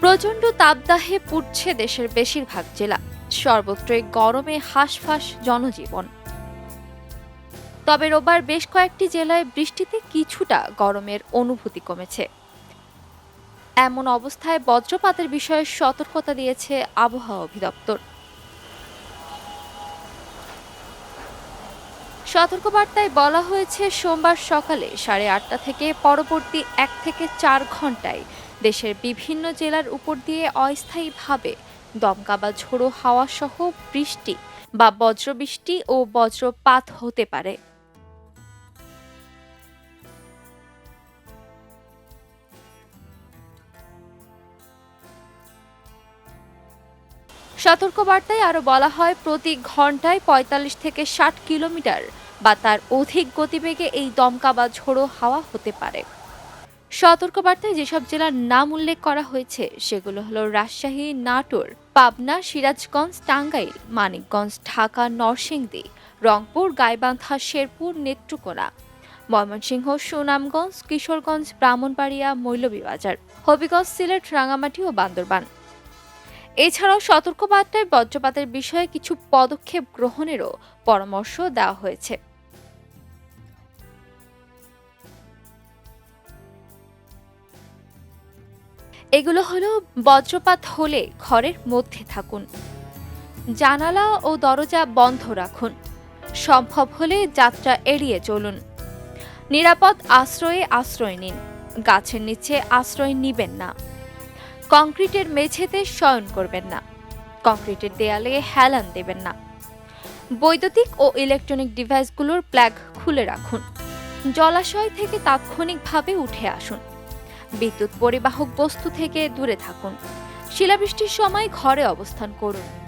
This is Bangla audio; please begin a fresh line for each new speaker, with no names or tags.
প্রচণ্ড তাপদাহে পুড়ছে দেশের বেশিরভাগ জেলা। সর্বত্রই গরমে হাঁসফাঁস জনজীবন। তবে রোববার বেশ কয়েকটি জেলায় বৃষ্টিতে কিছুটা গরমের অনুভূতি কমেছে। এমন অবস্থায় বজ্রপাতের বিষয়ে সতর্কতা দিয়েছে আবহাওয়া অধিদপ্তর। সতর্কবার্তায় বলা হয়েছে, সোমবার সকালে সাড়ে আটটা থেকে পরবর্তী এক থেকে চার ঘন্টায় দেশের বিভিন্ন জেলার উপর দিয়ে অস্থায়ীভাবে দমকা বা ঝোড়ো হাওয়া সহ বৃষ্টি বা বজ্রবৃষ্টি ও বজ্রপাত হতে পারে। সতর্কবার্তায় আরও বলা হয়, প্রতি ঘন্টায় ৪৫ থেকে ষাট কিলোমিটার বা তার অধিক গতিবেগে এই দমকা বা ঝোড়ো হাওয়া হতে পারে। সতর্কবার্তায় যেসব জেলার নাম উল্লেখ করা হয়েছে, সেগুলো হলো রাজশাহী, নাটোর, পাবনা, সিরাজগঞ্জ, টাঙ্গাইল, মানিকগঞ্জ, ঢাকা, নরসিংদী, রংপুর, গাইবান্ধা, শেরপুর, নেত্রকোনা, ময়মনসিংহ, সুনামগঞ্জ, কিশোরগঞ্জ, ব্রাহ্মণবাড়িয়া, মৌলভীবাজার, হবিগঞ্জ, সিলেট, রাঙামাটি ও বান্দরবান। এছাড়াও সতর্কবার্তায় বজ্রপাতের বিষয়ে কিছু পদক্ষেপ গ্রহণেরও পরামর্শ দেওয়া হয়েছে। এগুলো হলো, বজ্রপাত হলে ঘরের মধ্যে থাকুন। জানালা ও দরজা বন্ধ রাখুন। সম্ভব হলে যাত্রা এড়িয়ে চলুন। নিরাপদ আশ্রয়ে আশ্রয় নিন। গাছের নিচে আশ্রয় নিবেন না। কংক্রিটের মেঝেতে শয়ন করবেন না। কংক্রিটের দেয়ালে হেলান দেবেন না। বৈদ্যুতিক ও ইলেকট্রনিক ডিভাইসগুলোর প্ল্যাগ খুলে রাখুন। জলাশয় থেকে তাৎক্ষণিকভাবে উঠে আসুন। বিদ্যুৎ পরিবাহক বস্তু থেকে দূরে থাকুন। শিলাবৃষ্টির সময় ঘরে অবস্থান করুন।